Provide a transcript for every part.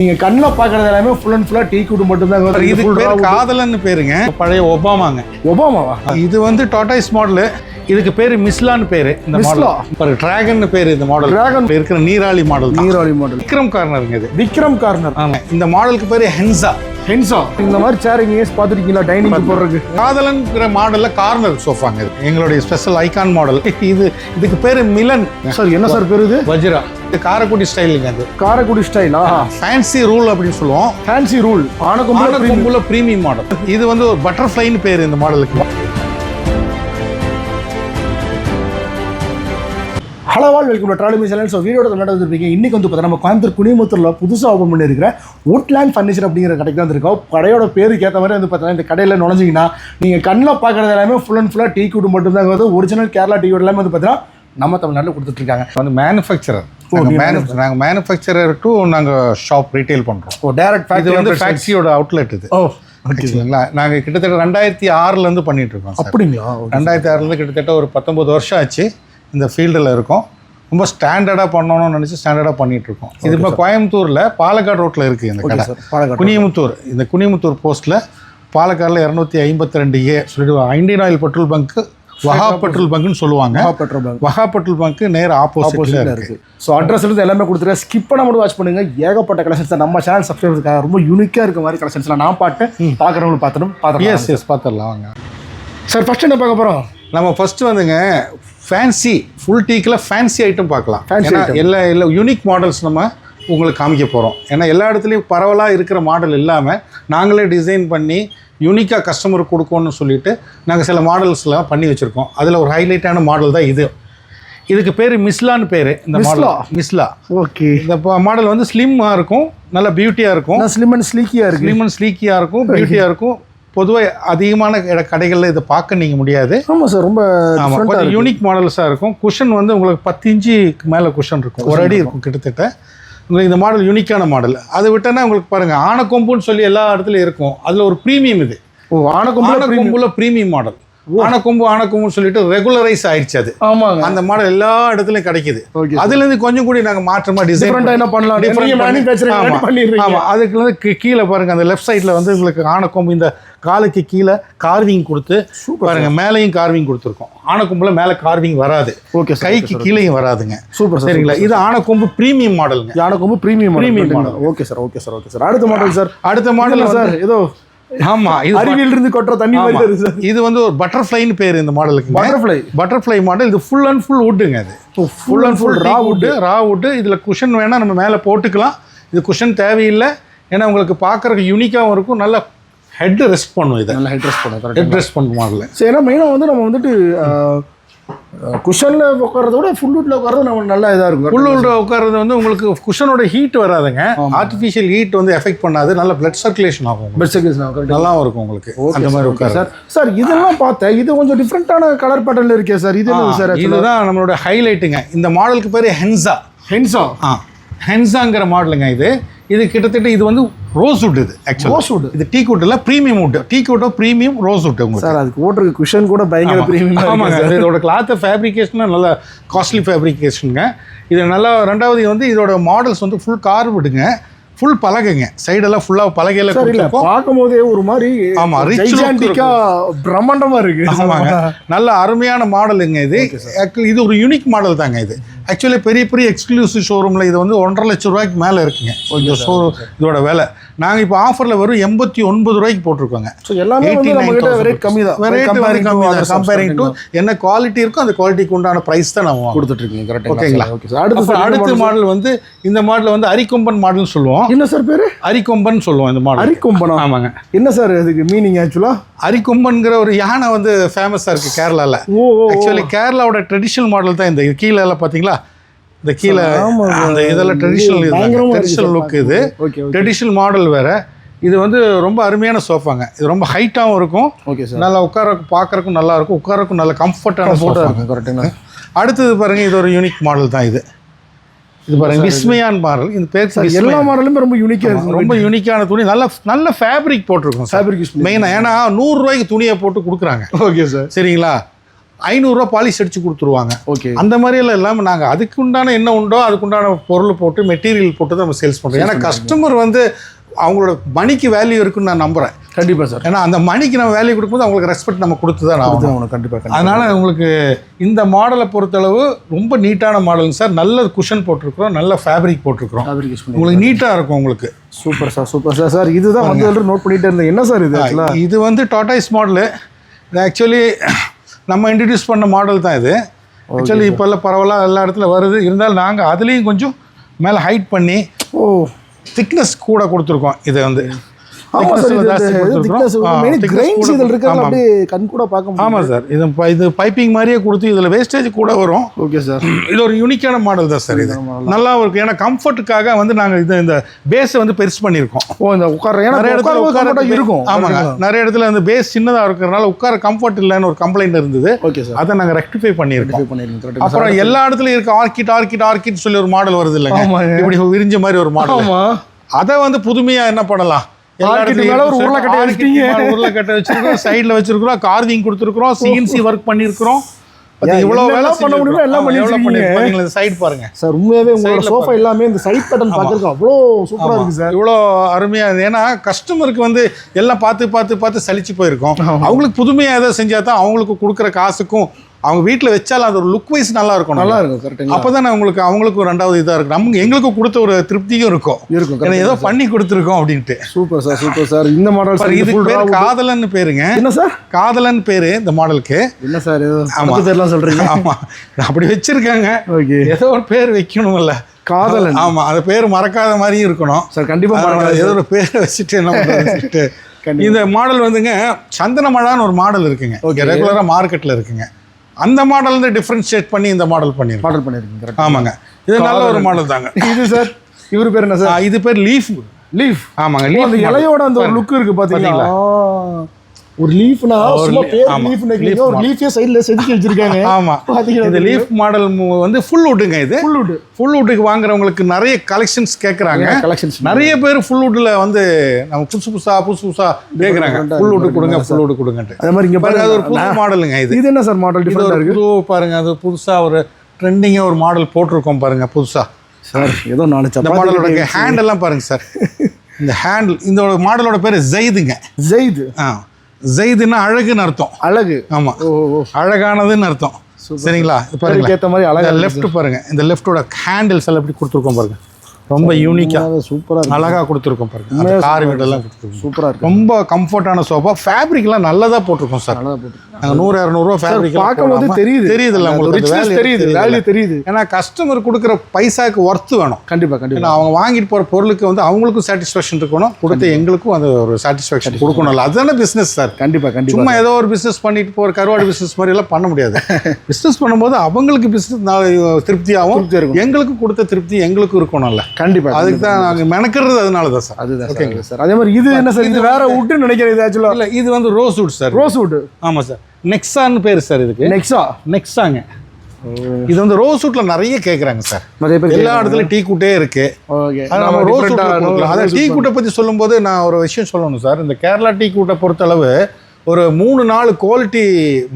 நீங்க கண்ணில் பாக்குறது எல்லாமே ஃபுல் அண்ட் ஃபுல்லா டீ குட் மட்டும் தான் இதுக்கு பேர் காதலன்னு பேருங்க. பழைய ஒபாமாங்க. ஒபாமாவா? இது வந்து டாட்டாய்ஸ் மாடல் இதுக்கு பேரு மிஸ்லான்னு பேரு இந்த? மாடல் ஒரு டிராகன் பேரு இந்த மாடல் Dragon. இருக்கிற நீராளி மாடல். நீராளி மாடல் விக்ரம் கார்னருங்க இது. விக்ரம் கார்னர். ஆமா. இந்த மாடலுக்கு பேரு ஹென்சா. ஹென்சா. இந்த மாதிரி சேர் இங்கே பார்த்துருக்கீங்களா? டைனிங் போடுறதுக்கு காதலன்ங்கிற மாடல்ல கார்னர் சோஃபாங்க இது. எங்களுடைய ஸ்பெஷல் ஐகான் மாடல் இது இதுக்கு பேரு மிலன். சார் என்ன சார் பேரு இது? வஜ்ரா. இது காரக்குடி ஸ்டைலுங்க அது. காரைக்குடி ஸ்டைலா ஃபேன்சி ரூல் அப்படின்னு சொல்லுவோம். ஃபேன்சி ரூல் ஆனக்கும் ஆனக்கொம்புல பிரீமியம் மாடல் இது வந்து ஒரு பட்டர்ஃப்ளைன்னு பேர் இந்த மாடலுக்கு hello all welcome trolley channel so வீடியோட கொண்டாட வந்திருப்பீங்க இன்னைக்கு வந்து பார்த்தா நம்ம கோயம்புத்தூர் குனிமுத்தூரில் புதுசாக ஓப்பன் பண்ணியிருக்கிற வுட்லேண்ட் ஃபர்னிச்சர் அப்படிங்கிற கடைக்கு தான் இருக்கோம் கடையோட பேருக்கு ஏற்ற மாதிரி வந்து பார்த்தீங்கன்னா இந்த கடையில் நுழைஞ்சிங்கன்னா நீங்கள் கண்ணில் பார்க்குறது எல்லாமே ஃபுல் அண்ட் ஃபுல்லாக டீ குட் மட்டும் தான் வந்து ஒரிஜினல் கேரளா டீ எல்லாமே வந்து பார்த்தீங்கன்னா நம்ம தமிழ்நாட்டில் கொடுத்துட்ருக்காங்க வந்து மேனுஃபேக்சரர் நாங்கள் மேனுஃபேக்சரர் டு நாங்கள் ஷாப் ரீட்டைல் பண்ணுறோம் ஓ டேரக்ட் இது வந்து ஃபேக்ட்ரி ஃபேக்ட்ரியோட அவுட்லெட் இது. ஓ ஓகே ஆக்சுவலிங்களா நாங்கள் கிட்டத்தட்ட ரெண்டாயிரத்தி ஆறுலேருந்து பண்ணிட்டு இருக்கோம் அப்படிங்களா? ரெண்டாயிரத்தி ஆறுலேருந்து கிட்டத்தட்ட ஒரு பத்தொம்பது வருஷம் ஆச்சு இந்த ஃபீல்டில் இருக்கோம். ரொம்ப ஸ்டாண்டர்டாக பண்ணணும்னு நினச்சி ஸ்டாண்டர்டாக பண்ணிட்டு இருக்கோம். இது இப்போ கோயம்புத்தூரில் பாலக்காடு ரோட்டில் இருக்குது இந்த கடை. குனியமுத்தூர். இந்த குனியமுத்தூர் போஸ்ட்டில் பாலக்காடில் இரநூத்தி ஐம்பத்தி ரெண்டு ஏ சொல்லிட்டு இந்தியன் ஆயில் பெட்ரோல் பங்க்கு வஹா பெட்ரோல் பங்க்னு சொல்லுவாங்க. பெட்ரோல் பங்க் வஹா பெட்ரோல் பங்க்கு நேர் ஆப்போசிட்ல இருக்கு. ஸோ அட்ரஸ் இருந்து எல்லாமே கொடுத்துருக்கேன் ஸ்கிப் பண்ண மட்டும் வாட்ச் பண்ணுங்க. ஏகப்பட்ட கலெக்ஷன்ஸ் நம்ம சேனல் சப்ஸ்கிரைபர்ஸ்க்காக ரொம்ப யூனிக்காக இருக்க மாதிரி கலெக்ஷன்ஸ்லாம் நான் பாட்டு பார்க்குறவங்களுக்கு பார்த்துடும் பார்த்துக்கலாம் எஸ் எஸ் பார்த்துடலாம் வாங்க. சார் ஃபர்ஸ்ட் என்ன பார்க்க போகிறோம் நம்ம ஃபர்ஸ்ட் வந்துங்க ஃபேன்சி ஃபுல் டீக்கில் ஃபேன்சி ஐட்டம் பார்க்கலாம். ஏன்னா. எல்லா எல்லா யூனிக் மாடல்ஸ் நம்ம உங்களுக்கு காமிக்க போகிறோம் ஏன்னா எல்லா இடத்துலையும் பரவலாக இருக்கிற மாடல் இல்லாமல் நாங்களே டிசைன் பண்ணி யூனிக்காக கஸ்டமருக்கு கொடுக்கணும்னு சொல்லிட்டு நாங்கள் சில மாடல்ஸ்லாம் பண்ணி வச்சுருக்கோம். அதில் ஒரு ஹைலைட்டான மாடல் தான் இது. இதுக்கு பேர் மிஸ்லான்னு பேர். இந்த மாடல் மிஸ்லா? ஓகே. இந்த மாடல் வந்து ஸ்லிம்மாக இருக்கும் நல்ல பியூட்டியாக இருக்கும். ஸ்லிம் அண்ட் ஸ்லீக்கியாக இருக்கு. ஸ்லிம் அண்ட் ஸ்லீக்கியாக இருக்கும் பியூட்டியாக இருக்கும். பொதுவாக அதிகமான இட- கடைகள்ல இதை பார்க்க நீங்கள் முடியாது. ஆமாம் சார் ரொம்ப. யூனிக் மாடல்ஸாக இருக்கும். குஷன் வந்து உங்களுக்கு பத்து இன்ச்சுக்கு மேலே குஷன் இருக்கும். ஒரு அடி இருக்கும் கிட்டத்தட்ட. உங்களுக்கு இந்த மாடல் யூனிக்கான மாடல் அதை விட்டோன்னா உங்களுக்கு பாருங்கள் ஆனக்கொம்புன்னு சொல்லி எல்லா இடத்துலையும் இருக்கும். அதில் ஒரு ப்ரீமியம் இது. ஓ ஆனக்கொம்பு ஆனக்கொம்புல ப்ரீமியம் மாடல் ஆனக்கொம்பு ஆனக்கொம்புன்னு சொல்லிட்டு ரெகுலரைஸ் ஆயிடுச்சு அது. ஆமாங்க. அந்த மாடல் எல்லா இடத்துலையும் கிடைக்குது. அதுலேருந்து கொஞ்சம் கூட நாங்கள் மாற்றமாக டிசைன் என்ன பண்ணலாம்? Different நீங்கள் பண்ணி- மேனுஃபேக்சரிங் ஆமா. பண்ணிடுறீங்க. ஆமா. அதுக்கு வந்து கீழே பாருங்க அந்த லெஃப்ட் சைடில் வந்து உங்களுக்கு ஆனக்கொம்பு இந்த காலுக்கு கீழே கார்விங் கொடுத்து பாருங்க மேலேயும் கார்விங் கொடுத்துருக்கோம். ஆனக்கொம்புல மேலே கார்விங் வராது. ஓகே கைக்கு கீழேயும் வராதுங்க. சூப்பர் சார் சரிங்களா? இது ஆனக்கொம்பு ப்ரீமியம் மாடலுங்க ஆனக்கொம்பு premium Premium model okay sir okay sir okay sir அடுத்த மாடல் சார் அடுத்த மாடல் மாடல் சார் ஏதோ ஆமா இது அருவியில் இருந்து கொட்டுற தண்ணி மாதிரி இது வந்து ஒரு பட்டர்ஃப்ளைன்னு பேர் இந்த மாடலுக்கு பட்டர்ஃப்ளை பட்டர்ஃப்ளை மாடல் இது ஃபுல் அண்ட் ஃபுல் வுட்டுங்க அது. Full and full raw wood raw wood இதில் குஷன் வேணால் நம்ம மேலே போட்டுக்கலாம். இது குஷன் தேவையில்லை. ஏன்னா உங்களுக்கு பார்க்குறதுக்கு யூனிக்காகவும் இருக்கும். நல்ல ஹெட் ரெஸ்ட் பண்ணும் இதை. நல்லா head rest correct head rest பண்ணும் மாடல் சரி ஏன்னா மெயினாக வந்து நம்ம வந்துட்டு குஷனில் உட்காரத விட ஃபுல் வீட்டில் உட்காரது நம்ம நல்லா இதாக இருக்கும் உள்ளூரில் உட்கார்றது வந்து உங்களுக்கு குஷனோட ஹீட் வராதுங்க. ஆர்டிஃபிஷியல் ஹீட் வந்து எஃபெக்ட் பண்ணாது. நல்ல பிளட் சர்க்குலேஷன் ஆகும் செகண்ட்ஸ் நான் கரெக்டாக நல்லாவும் இருக்கும் உங்களுக்கு. அந்த மாதிரி உட்காரு சார் சார் இதெல்லாம் பார்த்தேன் இது கொஞ்சம் டிஃப்ரெண்ட்டான கலர் பேட்டர்ல இருக்கே சார் இது சார் இதுதான் நம்மளோட ஹைலைட்டுங்க இந்த மாடலுக்கு பேர் ஹென்சா ஹென்சா ஆ ஹென்சாங்கிற மாடலுங்க இது. இது கிட்டத்தட்ட இது வந்து ரோஸ் வுட் இது ஆக்சுவலி ரோஸ்வுட் இது டீ குட்டில் ப்ரீமியம் வுட் டீ குட்டோ ப்ரீமியம் ரோஸ் வுட் உங்களுக்கு? சார் அதுக்கு ஓட்டுறதுக்கு குஷன் கூட பயங்கர பிரீமியம் ஆமாங்க. இதோட கிளாத் ஃபேப்ரிகேஷன் நல்ல காஸ்ட்லி ஃபேப்ரிகேஷனுங்க இது நல்லா ரெண்டாவது வந்து இதோட மாடல்ஸ் வந்து ஃபுல் கார் விடுங்க ஃபுல் பலகைங்க சைடெல்லாம் ஃபுல்லாக பலகையில பார்க்கும் போதே ஒரு மாதிரி ஆமா, rich look ஜைஜாண்டிக்கா பிரம்மாண்டமா இருக்கு. ஆமாங்க. நல்ல அருமையான மாடலுங்க இது. இது ஒரு யூனிக் மாடல் தாங்க இது. ஆக்சுவலி பெரிய பெரிய எக்ஸ்க்ளூசிவ் ஷோரூமில் இது வந்து ஒன்றரை லட்சம் ரூபாய்க்கு மேலே இருக்குங்க. இந்த ஷோ இதோட விலை. நாங்கள் இப்போ ஆஃபரில் வெறும் எண்பத்தி ஒன்பது ரூபாய்க்கு போட்டிருக்கோங்க. ஸோ எல்லாமே ரேட் கம்மி தான். ரேட் வந்து கம்மி தான். கம்பேரிங் டு என்ன குவாலிட்டி இருக்கோ அந்த குவாலிட்டிக்கு உண்டான ப்ரைஸ் தான் நம்ம இருக்கீங்க கரெக்ட் ஓகேங்களா? ஓகே சார் அடுத்து மாடல் வந்து இந்த மாடல் வந்து அரிக்கொம்பன் மாடல்னு சொல்லுவோம். என்ன சார் பேரு? அரிக்கொம்பன் சொல்லுவோம் இந்த மாடல் அரிக்கொம்பனா? ஆமாங்க. என்ன சார் இதுக்கு மீனிங் ஆக்சுவலா அரிக்கொம்பன்கிற ஒரு யானை வந்து ஃபேமஸாக இருக்குது கேரளாவில் ஆக்சுவலி கேரளாவோட ட்ரெடிஷனல் மாடல் தான் இந்த. கீழே பார்த்தீங்களா இந்த கீழே அந்த இதெல்லாம் ட்ரெடிஷ்னல் ட்ரெடிஷ்னல் லுக் இது. ட்ரெடிஷ்னல் மாடல் வேற. இது வந்து ரொம்ப அருமையான சோஃபாங்க. இது ரொம்ப ஹைட்டாகவும் இருக்கும். ஓகே சார் நல்லா உட்கார பார்க்கறதுக்கும் நல்லா இருக்கும். உட்காரக்கும் நல்ல கம்ஃபர்டான போட்டோ சோஃபா இருக்கு கரெக்டுங்களா அடுத்தது பாருங்க இது ஒரு யூனிக் மாடல் தான் இது. இது பாருங்க விஸ்மயான் மாடல் இந்த பேர் எல்லா மாடலுமே ரொம்ப யூனிக்கா இருக்கு. ரொம்ப யூனிக்கான துணி. நல்ல நல்ல ஃபேப்ரிக் போட்டிருக்கோம் ஃபேப்ரிக் மெயினாக ஏன்னா நூறு ரூபாய்க்கு துணியை போட்டு கொடுக்குறாங்க. ஓகே சார் சரிங்களா? ஐநூறுரூவா பாலிஷ் அடிச்சு கொடுத்துருவாங்க. ஓகே அந்த மாதிரியெல்லாம் இல்லாமல் நாங்கள் அதுக்கு உண்டான என்ன உண்டோ அதுக்கு உண்டான பொருள் போட்டு மெட்டீரியல் போட்டு தான் நம்ம சேல்ஸ் பண்ணுறோம் ஏன்னா கஸ்டமர் வந்து அவங்களோட மணிக்கு வேல்யூ இருக்குன்னு நான் நம்புகிறேன் கண்டிப்பா சார் ஏன்னா அந்த மணிக்கு நம்ம வேல்யூ கொடுக்கும்போது அவங்களுக்கு ரெஸ்பெக்ட் நம்ம கொடுத்து தான் ஆகணும். ஆகணும். கண்டிப்பா கண்டிப்பா. அதனால உங்களுக்கு இந்த மாடலை பொறுத்தளவு ரொம்ப நீட்டான மாடலுங்க சார் நல்ல குஷன் போட்டிருக்கிறோம் நல்ல ஃபேப்ரிக் போட்டிருக்கிறோம். உங்களுக்கு நீட்டாக இருக்கும் உங்களுக்கு. Super sir super sir sir இதுதான் வந்து நோட் பண்ணிட்டே இருந்தேன் என்ன சார் இது இது வந்து டாட்டாய்ஸ் மாடலு இது ஆக்சுவலி நம்ம இன்ட்ரடியூஸ் பண்ண மாடல் தான் இது. ஆக்சுவலி இப்போல்லாம் பரவலாக எல்லா இடத்துல வருது. இருந்தாலும் நாங்கள் அதுலேயும் கொஞ்சம் மேலே ஹைட் பண்ணி ஓ. திக்னஸ் கூட கொடுத்துருக்கோம். இது வந்து. சார் கிரைன்ஸ் இதில் இருக்கிறது. அப்படியே கண் கூட பார்க்க முடியும் ஆமாம் சார். இது இது பைப்பிங் மாதிரியே கொடுத்து இதில் வேஸ்டேஜ் கூட வரும். ஓகே சார் இது ஒரு யூனிக்கான மாடல் தான் சார் இது. நல்லா இருக்கும் ஏன்னா கம்ஃபர்ட்டுக்காக வந்து நாங்கள் இது இந்த பேஸை வந்து பெருசு பண்ணியிருக்கோம். ஓ இந்த உட்கார ஏன்னா நிறைய இடத்துல உட்கார இருக்கும். ஆமாங்க. நிறைய இடத்துல அந்த பேஸ் சின்னதாக இருக்கிறனால உட்கார கம்ஃபர்ட் இல்லைன்னு ஒரு கம்ப்ளைண்ட் இருந்தது. ஓகே சார் அதை நாங்கள் ரெக்டிஃபை பண்ணியிருக்கோம். அப்புறம் எல்லா இடத்துலயும் இருக்க. ஆர்கிட் ஆர்கிட் ஆர்கிட் சொல்லி ஒரு மாடல் வருது இல்லைங்க. இப்படி விரிஞ்ச மாதிரி ஒரு மாடல் அதை வந்து புதுமையா என்ன பண்ணலாம்? உருளைக்கட்டை வச்சிட்டீங்க. உருளைக்கட்டை வச்சிருக்கோம் சைடுல வச்சிருக்கிறோம். கார்விங் கொடுத்துருக்கோம் சிஎன்சி ஒர்க் பண்ணியிருக்கிறோம். இவ்வளவு வேலை பண்ண முடியுமோ எல்லாம் பண்ணி. சைடு பாருங்க. சார் உண்மையாவே உங்களோட சோஃபா எல்லாமே இந்த சைட் பேட்டர்ன் பார்க்கறதுக்கு அவ்வளோ சூப்பரா இருக்கு சார். இவ்வளோ அருமையா இருக்கு. ஏன்னா கஸ்டமருக்கு வந்து எல்லாம் பார்த்து பார்த்து பார்த்து சலிச்சு போயிருக்கோம். அவங்களுக்கு புதுமையா எதை செஞ்சா தான் அவங்களுக்கு கொடுக்குற காசுக்கும் அவங்க வீட்டில் வச்சாலும் அது ஒரு லுக் வைஸ் நல்லா இருக்கும் நல்லா இருக்கும் கரெக்டுங்களா அப்பதான் அவங்களுக்கு அவங்களுக்கு ஒரு ரெண்டாவது இதா இருக்கு நமக்கு எங்களுக்கு கொடுத்த ஒரு திருப்தியும் இருக்கும். இருக்கும். ஏதோ பண்ணி கொடுத்துருக்கோம் அப்படின்ட்டு. சூப்பர் சார் சூப்பர் சார் இந்த மாடல் பாரு, இதுக்கு பேர் காதலன் பேருங்க. என்ன சார் காதலன் பேரு இந்த மாடலுக்கு என்ன சார் ஏதோ ஆமா. மத்த பேர்லாம் சொல்றீங்க. ஆமா. அப்படி வச்சிருக்காங்க. ஓகே. ஏதோ ஒரு பேர் வைக்கணும்ல. காதலன். ஆமா அந்த பேர் மறக்காத மாதிரி இருக்கணும். சார் கண்டிப்பா அதனால பாருங்க ஏதோ ஒரு பேரை வச்சுட்டு என்ன கண்டிப்பா. இந்த மாடல் வந்துங்க சந்தனமழான்னு ஒரு மாடல் இருக்குங்க. Okay. ரெகுலரா மார்க்கெட்ல இருக்குங்க. அந்த மாடல் வந்து டிஃபரன்ஷியேட் பண்ணி இந்த மாடல் பண்ணிருக்கோம். மாடல் பண்ணிருக்கீங்க கரெக்ட் ஆமாங்க. இது நல்ல ஒரு மாடல் தாங்க. இது சார் இவர் பேர் என்ன சார் இது பேர் லீஃப் லீஃப் ஆமாங்க லீஃப் இலையோட அந்த ஒரு லுக் இருக்கு பாத்தீங்களா? ஆ. ஒரு லீஃப்னா சும்மா பேர். லீஃப் நினைக்கிறீங்க ஒரு லீஃபே சைடுல செதுக்கி வச்சிருக்காங்க. ஆமா. இந்த லீஃப் மாடல் வந்து ஃபுல் வுட்டுங்க இது. ஃபுல் வுட் ஃபுல் வுட்டுக்கு வாங்குறவங்களுக்கு நிறைய கலெக்ஷன்ஸ் கேட்குறாங்க கலெக்ஷன்ஸ் நிறைய பேர் ஃபுல் வுட்ல வந்து நம்ம புதுசு புதுசா புதுசு புதுசா கேட்குறாங்க ஃபுல் வுட் கொடுங்க ஃபுல் வுட் கொடுங்கன்ட்டு. அதே மாதிரி இங்க பாருங்க அது ஒரு புது மாடலுங்க இது. இது என்ன சார் மாடல் டிஃபரெண்டா இருக்கு? பாருங்க அது புதுசா ஒரு ட்ரெண்டிங்காக ஒரு மாடல் போட்டிருக்கோம் பாருங்க புதுசா. சார் ஏதோ நாலு இந்த சப்பாத்தி மாடலோட ஹேண்ட் எல்லாம் பாருங்க சார் இந்த ஹேண்டில் இந்த மாடலோட பேர் ஜெய்துங்க ஜெயித் ஆ. ஜெய்துன்னா அழகுன்னு அர்த்தம். அழகு. ஆமா. ஓ ஓ அழகானதுன்னு அர்த்தம். சரிங்களா? பாருங்க ஏத்த மாதிரி அழகா இந்த லெஃப்ட் பாருங்க. இந்த லெஃப்டோட ஹேண்டில்ஸ் எல்லாம் எப்படி கொடுத்துருக்கோம் பாருங்க. ரொம்ப யூனிக்கா சூப்பரா இருக்கு. அழகா கொடுத்துருக்கோம் பாருங்க. கார் வீடெல்லாம் கொடுத்துருக்கோம். சூப்பரா இருக்கு. ரொம்ப கம்ஃபர்டான சோஃபா ஃபேப்ரிக்லாம் நல்லதா போட்டிருக்கோம் சார். நாங்கள் நூறு இரநூறுவா ஃபேப்ரிக் பார்க்கும்போது தெரியுது. தெரியுதுல்ல உங்களுக்கு? தெரியுது வேல்யூ தெரியுது. ஏன்னா கஸ்டமர் கொடுக்குற பைசாக்கு ஒர்த்து வேணும். கண்டிப்பா கண்டிப்பா. ஏன்னா அவங்க வாங்கிட்டு போகிற பொருளுக்கு வந்து அவங்களுக்கும் சாட்டிஸ்ஃபேக்ஷன் இருக்கணும். கொடுத்த எங்களுக்கும் அந்த ஒரு சாட்டிஸ்ஃபேக்ஷன் கொடுக்கணும்ல அதுதானே பிஸ்னஸ் சார். கண்டிப்பா கண்டிப்பா. சும்மா ஏதோ ஒரு பிஸ்னஸ் பண்ணிட்டு போகிற கருவாடு பிஸ்னஸ் மாதிரி எல்லாம் பண்ண முடியாது. பிஸ்னஸ் பண்ணும்போது அவங்களுக்கு பிஸ்னஸ் திருப்தியாகவும் திருப்தியா இருக்கும். எங்களுக்கு கொடுத்த திருப்தி எங்களுக்கும் இருக்கணும்ல கண்டிப்பா அதுக்கு தான் நாங்கள் மெனக்கிறது அதனால தான் சார் அதுதான் அதுதான் சார் அதே மாதிரி இது என்ன சார் இது வேற வுட்னு நினைக்கிறேன் இது ஆக்சுவலா இல்லை இது வந்து rose wood sir rose wood ஆமாம் சார் நெக்ஸான்னு பேர் சார் இதுக்கு. நெக்ஸா நெக்ஸாங்க இது வந்து ரோஸ் வுட்ல நிறைய கேட்குறாங்க சார் எல்லா இடத்துலயும் டீ கூட்டே இருக்கு. நம்ம ரோஸ். அதான் டீ கூட்டை பத்தி சொல்லும்போது நான் ஒரு விஷயம் சொல்லணும் சார் இந்த கேரளா டீ கூட்டை பொறுத்தளவு ஒரு மூணு நாலு குவாலிட்டி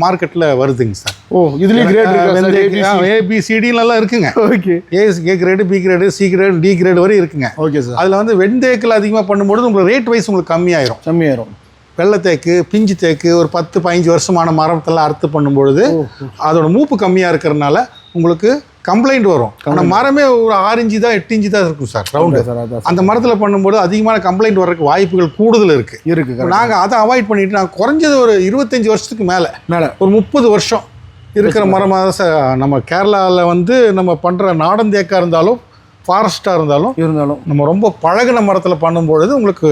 மார்க்கெட்ல வருதுங்க சார். ஓ இதுலயும் கிரேட் ஏபிசிடிலாம் இருக்குங்க. Okay A A grade B grade C grade D grade வரை இருக்குங்க. ஓகே சார் அதில் வந்து வெண்தேக்கில் அதிகமாக பண்ணும்போது உங்களுக்கு ரேட் வைஸ் உங்களுக்கு கம்மியாயிரும். கம்மியாயிரும். வெள்ளத்தேக்கு பிஞ்சு தேக்கு ஒரு பத்து பதினஞ்சு வருஷமான மரத்தெல்லாம் அறுத்து பண்ணும்பொழுது அதோட மூப்பு கம்மியாக இருக்கிறதுனால உங்களுக்கு கம்ப்ளைண்ட் வரும். ஆனால் மரமே ஒரு ஆறு இன்ச்சு தான் எட்டு இன்ச்சு தான் இருக்கும் சார் ரவுண்டு அந்த மரத்தில் பண்ணும்போது அதிகமான கம்ப்ளைண்ட் வர்றதுக்கு வாய்ப்புகள் கூடுதல் இருக்குது இருக்கு correct. நாங்கள் அதை அவாய்ட் பண்ணிட்டு நாங்கள் குறைஞ்சது ஒரு இருபத்தஞ்சி வருஷத்துக்கு மேலே மேல. ஒரு முப்பது வருஷம் இருக்கிற மரமாக தான் சார் நம்ம கேரளாவில் வந்து நம்ம பண்ணுற நாடன் தேக்காக இருந்தாலும் ஃபாரஸ்ட்டாக இருந்தாலும் இருந்தாலும். நம்ம ரொம்ப பழகின மரத்தில் பண்ணும்பொழுது உங்களுக்கு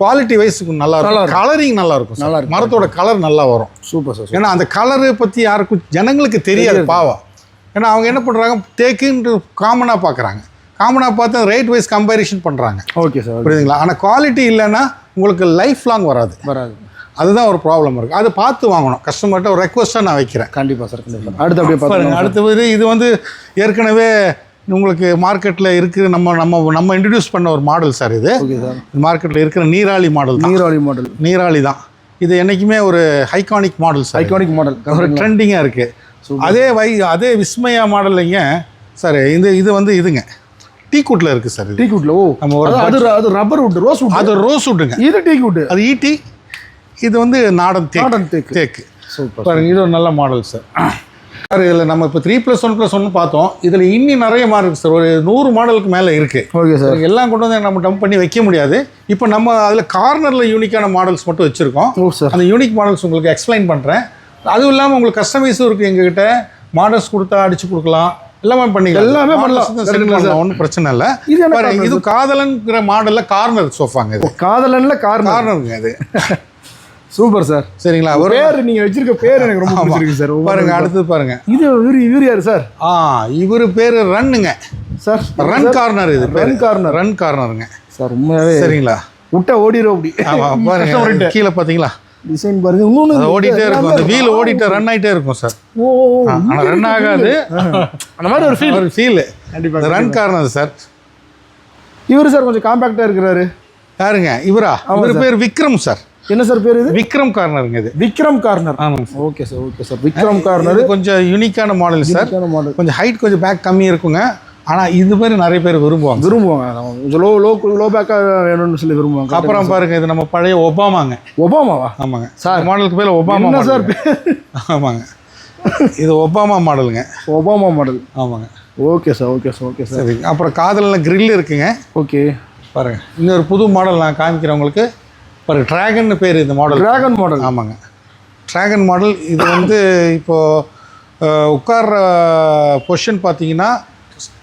குவாலிட்டி வைஸ் நல்லா இருக்கும். கலரிங் நல்லா இருக்கும் நல்லா நல்லா இருக்கும். மரத்தோட கலர் நல்லா வரும். சூப்பர் சார் ஏன்னா அந்த கலரை பற்றி யாருக்கும் ஜனங்களுக்கு தெரியாது. பாவம். ஏன்னா அவங்க என்ன பண்ணுறாங்க தேக்குன்ட்டு காமனாக பார்க்குறாங்க காமனாக பார்த்து ரேட் வைஸ் கம்பேரிஷன் பண்ணுறாங்க ஓகே சார் புரியுதுங்களா? ஆனால் குவாலிட்டி இல்லைன்னா உங்களுக்கு லைஃப் லாங் வராது. வராது. அதுதான் ஒரு ப்ராப்ளம் இருக்குது அது பார்த்து வாங்கணும். கஸ்டமர்கிட்ட ஒரு ரெக்வஸ்ட்டாக நான் வைக்கிறேன். கண்டிப்பா சார் அடுத்து அப்படியே பாருங்க அடுத்தது இது வந்து ஏற்கனவே உங்களுக்கு மார்க்கெட்டில் இருக்குது நம்ம நம்ம நம்ம இன்ட்ரடியூஸ் பண்ண ஒரு மாடல் சார் இது. மார்க்கெட்டில் இருக்கிற நீராளி மாடல் நீராளி மாடல் நீராளி தான். இது என்றைக்குமே ஒரு iconic model sir iconic model ஒரு ட்ரெண்டிங்காக இருக்குது அதே வை அதே விஸ்மயா மாடல்லைங்க சார் இந்த இது வந்து இதுங்க. டீ குட்டில் இருக்குது சார் இது. டீ குட்ல ஓ. நம்ம ஒரு அது அது ரப்பர் வுட் ரோஸ் வுட் அது ரோஸ் வுட்டுங்க இது டீ குட் அது ஈட்டி இது வந்து நாடன் தேக்கு. நாடன் தேக்கு. தேக்கு. சூப்பர் பாருங்க இது ஒரு நல்ல மாடல் சார் சார் இதில் நம்ம இப்போ three plus one plus one பார்த்தோம். இதில் இன்னி நிறைய மாடல் இருக்கு சார் ஒரு நூறு மாடலுக்கு மேலே இருக்குது ஓகே சார் எல்லாம் கொண்டு வந்து நம்ம டம்ப் பண்ணி வைக்க முடியாது. இப்போ நம்ம அதில் கார்னரில் யூனிக்கான மாடல்ஸ் மட்டும் வச்சுருக்கோம். சார் அந்த யூனிக் மாடல்ஸ் உங்களுக்கு எக்ஸ்பிளைன் பண்ணுறேன் அதுவும் இல்லாமல் உங்களுக்கு கஸ்டமைஸும் இருக்குது எங்ககிட்ட. மாடல்ஸ் கொடுத்தா அடிச்சு கொடுக்கலாம். எல்லாமே பண்ணிக்கலாம். எல்லாமே பண்ணலாம். ஒன்றும் பிரச்சனை இல்லை. இது இது காதலன்கிற மாடலில் கார்னர் சோஃபாங்க இது. காதலன்ல கார்னர் கார்னருங்க இது. Super sir. சரிங்களா? ஒரு பேர் நீங்க வச்சிருக்க பேர் எனக்கு ரொம்ப பிடிச்சிருக்கு சார். பாருங்க அடுத்தது பாருங்க. இது இவரு இவரு யாரு சார்? ஆ இவர் பேர் ரன்னுங்க. சார் ரன் கார்னர் இது ரன் கார்னர் ரன் கார்னருங்க சார் உண்மையாவே சரிங்களா? விட்டா ஓடிடும் அப்படி. ஆமா பாருங்க கீழே பார்த்தீங்களா? டிசைன் பாருங்க. இன்னொன்னு அது ஓடிட்டே இருக்கும். அந்த வீல் ஓடிட்டே ரன் ஆயிட்டே இருக்கும் சார் ஓ ஓ, ஓ. ஆனா ரன் ஆகாது. அந்த மாதிரி ஒரு ஃபீல் ஒரு ஃபீல் கண்டிப்பா இந்த ரன் கார்னர் சார் இவரு சார் கொஞ்சம் காம்பாக்டா இருக்கிறாரு. யாருங்க? இவரா? இவர் பேர் விக்ரம் சார் என்ன சார் பேர் இது? விக்ரம் கார்னருங்க இது. விக்ரம் கார்னர். ஆமாங்க sir okay sir okay sir Vikram corner. இது கொஞ்சம் யூனிக்கான மாடல் சார் மாடல் கொஞ்சம் ஹைட் கொஞ்சம் பேக் கம்மி இருக்குங்க. ஆனா இது மாதிரி நிறைய பேர் விரும்புவாங்க. விரும்புவாங்க. லோ லோ லோ பேக்கா வேணும்னு சொல்லி விரும்புவாங்க. அப்புறம் பாருங்க இது நம்ம பழைய ஒபாமாங்க. ஒபாமாவா? ஆமாங்க. சார். மாடலுக்கு பேர் ஒபாமா சார் ஆமாங்க. இது ஒபாமா மாடலுங்க ஒபாமா மாடல் ஆமாங்க. Okay sir okay sir okay sir. அப்புறம் காதலில் grill இருக்குங்க. ஓகே. பாருங்க. இன்னொரு புது மாடல் நான் காமிக்கிறேன் உங்களுக்கு. பாருங்க ட்ராகன் பேர் இந்த மாடல் டிராகன் மாடல் ஆமாங்க. ட்ராகன் மாடல் இது வந்து இப்போது உட்கார்ற பொசிஷன் பார்த்தீங்கன்னா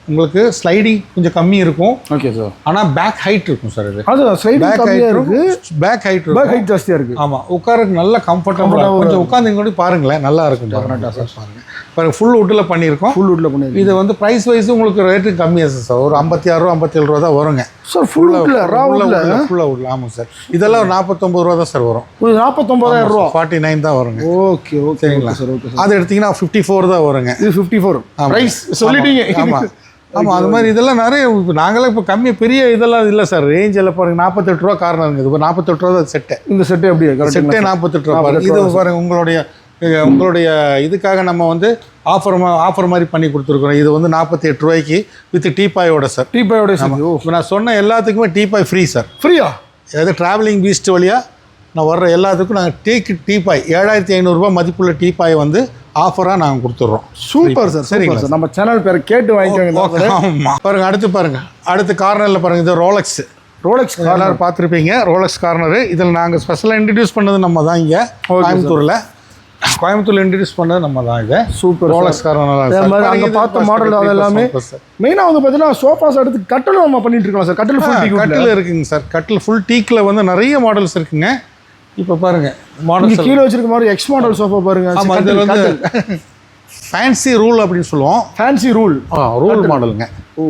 உங்களுக்கு ஸ்லைடிங் கொஞ்சம் கம்மி இருக்கும். ஓகே சார் ஆனால் பேக் ஹைட் இருக்கும் சார் இது. அது ஸ்லைடிங் பேக் ஹைட் இருக்கு. பேக் ஹைட் இருக்கும். பேக் ஹைட் ஜாஸ்தியா இருக்கு. ஆமாம் உட்காரக்கு நல்ல கம்ஃபர்டபுளாக கொஞ்சம் உட்காந்து கூட பாருங்களேன் நல்லா இருக்கும் பாருங்க. பாருங்க. பாருங்க ஃபுல் வுட்டில் பண்ணியிருக்கோம். ஃபுல் வுட்ல பண்ணிருக்கு இது வந்து ப்ரைஸ் வைஸ் உங்களுக்கு ரேட்டு கம்மியாக சார் ஒரு ஐம்பத்தி ஆறு ரூபா ஐம்பத்தேழு ரூபா தான் வருங்க. சார் ஃபுல் வுட்ல ரா வுட்ல ஃபுல்லாக வுட்ல ஆமாம் சார் இதெல்லாம் ஒரு நாற்பத்தொம்பது ரூபா தான் சார் வரும். ஒரு நாற்பத்தொம்பதாயிரம் ரூபா. ஃபார்ட்டி நைன் தான் வருங்க. Okay okay okay sir okay sir அது எடுத்தீங்கன்னா ஃபிஃப்டி ஃபோர் தான் வருங்க. இது ஃபிஃப்டி ஃபோர் ப்ரைஸ் சொல்லிட்டீங்க. ஆமாம் ஆமாம் அது மாதிரி இதெல்லாம் நிறைய இப்போ நாங்களே இப்போ கம்மி பெரிய இதெல்லாம் இல்லை சார். ரேஞ்ச் எல்லாம் பாருங்க நாற்பத்தெட்டு ரூபா காரணம் இது இப்போ நாற்பத்தெட்டு ரூபா செட்டு இந்த செட்டே கரெக்ட் செட்டே நாற்பத்தெட்டு ரூபா இது பாருங்க உங்களுடைய உங்களுடைய இதுக்காக நம்ம வந்து ஆஃபர் ஆஃபர் மாதிரி பண்ணி கொடுத்துருக்குறோம். இது வந்து நாற்பத்தி எட்டு ரூபாய்க்கு வித் டீபாயோட சார். டீ பாயோட சேர்த்து ஓ. இப்போ நான் சொன்ன எல்லாத்துக்குமே டீபாய் ஃப்ரீ சார். ஃப்ரீயா அதாவது ட்ராவலிங் பீஸ்ட் வழியாக நான் வர்ற எல்லாத்துக்கும் நாங்கள் டீக்கு டீபாய் ஏழாயிரத்தி ஐநூறுரூபா மதிப்புள்ள டீபாய் வந்து ஆஃபராக நாங்கள் கொடுத்துட்றோம். சூப்பர் சார் சூப்பர் சார் நம்ம சேனல் பேரை கேட்டு வாங்கிக்கோங்க ஆமா. பாருங்க அடுத்து பாருங்க. அடுத்து கார்னரில் பாருங்க இது ரோலக்ஸ் ரோலக்ஸ் எல்லாரும் பார்த்துருப்பீங்க ரோலக்ஸ் கார்னரு இதில் நாங்கள் ஸ்பெஷலாக இன்ட்ரடியூஸ் பண்ணது நம்ம தான் இங்கே கோயம்புத்தூரில். கோயம்புத்தூரில் இன்ட்ரடியூஸ் பண்ணது நம்ம தான் இது சூப்பர் ரோலக்ஸ் கார்னர் அங்க பார்த்த மாடல் அது எல்லாமே மெயினாக வந்து பார்த்தீங்கன்னா சோஃபாஸ் அடுத்து கட்டலும் நம்ம பண்ணிட்டு இருக்கோம் சார் கட்டல் ஃபுல் டீ கட்டில் இருக்குங்க சார் கட்டில் ஃபுல் டீக்கில் வந்து நிறைய மாடல்ஸ் இருக்குங்க. இப்போ பாருங்க இங்க மாடல்ஸ் கீழே வச்சிருக்க மாதிரி எக்ஸ் மாடல் சோஃபா பாருங்க. இதில் வந்து ஃபேன்சி ரூல் அப்படின்னு சொல்லுவோம். ஃபேன்சி ரூல் ஆ ரூல் மாடலுங்க ஓ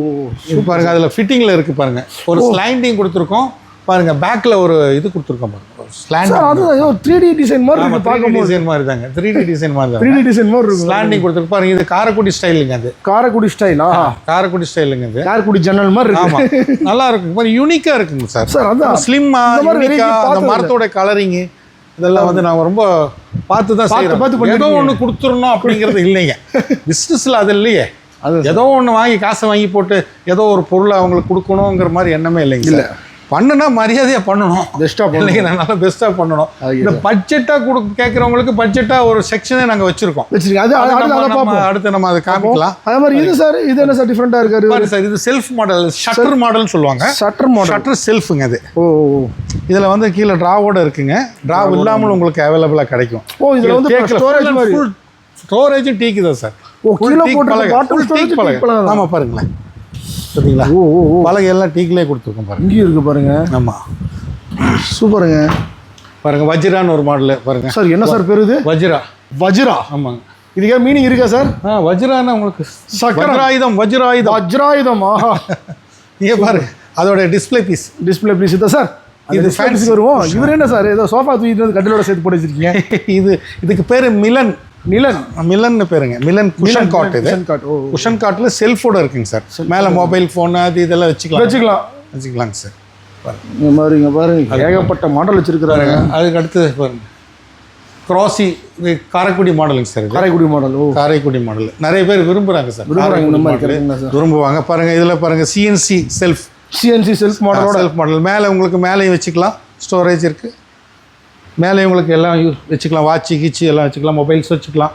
பாருங்க அதில் ஃபிட்டிங்கில் இருக்குது பாருங்க. ஒரு ஸ்லைண்டிங் கொடுத்துருக்கோம். பாருங்க பேக்கில் ஒரு இது கொடுத்துருக்கோம் பாருங்க. அது த்ரீ டி டிசைன் மாதிரி இருக்கு பார்க்கும்போது. டிசைன் மாதிரி தாங்க. த்ரீ டி டிசைன் மாதிரி த்ரீ டி டிசைன் மாதிரி இருக்கு ஸ்லாண்டிங் கொடுத்துருக்கு பாருங்க இது காரைக்குடி ஸ்டைலுங்க அது. காரைக்குடி ஸ்டைலா காரைக்குடி ஸ்டைலுங்க இது காரைக்குடி ஜன்னல் மாதிரி ஆமா. இருக்கு நல்லா இருக்கு பாருங்க யூனிக்கா இருக்குங்க சார். சார் அதான். ஸ்லிம்மா யூனிக்கா அந்த மரத்தோட கலரிங் இதெல்லாம் வந்து நாங்கள் ரொம்ப பார்த்து தான் பார்த்து பார்த்து செய்யறோம் ஏதோ. ஒன்று கொடுத்துடணும் அப்படிங்கிறது இல்லைங்க. பிஸ்னஸில் அது இல்லையே. அது ஏதோ ஒன்று வாங்கி காசை வாங்கி போட்டு ஏதோ ஒரு பொருளை அவங்களுக்கு கொடுக்கணுங்கிற மாதிரி எண்ணமே இல்லைங்க இல்லை. பண்ணுனா மரியாதையாக பண்ணணும். பெஸ்ட்டாக இல்லைங்க நல்லா பெஸ்ட்டாக பண்ணணும். இந்த பட்ஜெட்டாக கொடு கேட்குறவங்களுக்கு பட்ஜெட்டாக ஒரு செக்ஷனே நாங்கள் வச்சுருக்கோம். அதை அடுத்து நம்ம- அதை காமிக்கலாம். அதே மாதிரி இது சார் இது என்ன சார் டிஃப்ரெண்ட்டாக இருக்காரு? சார் இது செல்ஃப் மாடல் ஷட்டர் மாடல்னு சொல்லுவாங்க. ஷட்டர் மாடல் ஷட்டர் செல்ஃபுங்க அது. ஓ ஓ. இதில் வந்து கீழே ட்ராவோட இருக்குங்க. ட்ரா இல்லாமல் உங்களுக்கு அவைலபிளாக கிடைக்கும். ஓ இதில் வந்து ஸ்டோரேஜ் ஸ்டோரேஜும் டீக்கு தான் சார். ஓ கீழே போட்டு ஆமாம் பாருங்களேன். சரிங்களா? ஓ ஓ ஓ. பலகை எல்லாம் டீக்கிலே கொடுத்துருக்கோம் பாருங்க. இங்கேயும் இருக்கு பாருங்க. ஆமாம் சூப்பருங்க. பாருங்க வஜ்ரான்னு ஒரு மாடல் பாருங்க. சார் என்ன சார் பேர் இது? வஜ்ரா. வஜ்ரா? ஆமாங்க. இதுக்கே மீனிங் இருக்கா சார்? ஆ வஜ்ரான்னா உங்களுக்கு சக்கரம். வஜ்ராயுதம் வஜ்ராயுதம். ஆஹா. இங்கே பாருங்க அதோட டிஸ்ப்ளே பீஸ் டிஸ்பிளே ப்ளீஸ் இதா சார்? இது ஃபேன்ஸுக்கு வருவோம். இவர் என்ன சார் ஏதோ சோஃபா தூக்கிட்டு வந்து கட்டிலோட சேர்த்து போட்டு வச்சிருக்கீங்க? இது இதுக்கு பேர் மிலன். நிலன் மிலன்னு பேருங்க. மிலன் குஷன் காட் இது. Cushion cot, ஓ குஷன் காட்டில் செல்ஃபோட இருக்குங்க சார். மேலே மொபைல் ஃபோன் அது இதெல்லாம் வச்சுக்கலாம். வச்சுக்கலாம். வச்சுக்கலாங்க சார். இந்த மாதிரி இங்க பாருங்க. ஏகப்பட்ட மாடல் வச்சிருக்கிறாங்க அதுக்கு அடுத்து பாருங்க. கிராசி காரைக்குடி மாடலுங்க சார் இது. காரைக்குடி மாடல் ஓ. காரைக்குடி மாடல் நிறைய பேர் விரும்புகிறாங்க சார். சார். விரும்புவாங்க. பாருங்கள் இதில் பாருங்கள் சிஎன்சி செல்ஃப் சிஎன்சி செல்ஃப் மாடலோட செல்ஃப் மாடல் மேலே உங்களுக்கு மேலேயும் வச்சுக்கலாம். ஸ்டோரேஜ் இருக்குது மேலே உங்களுக்கு எல்லாம் யூஸ் வச்சுக்கலாம் வாட்சி கீச்சி எல்லாம் வச்சுக்கலாம் மொபைல்ஸ் வச்சுக்கலாம்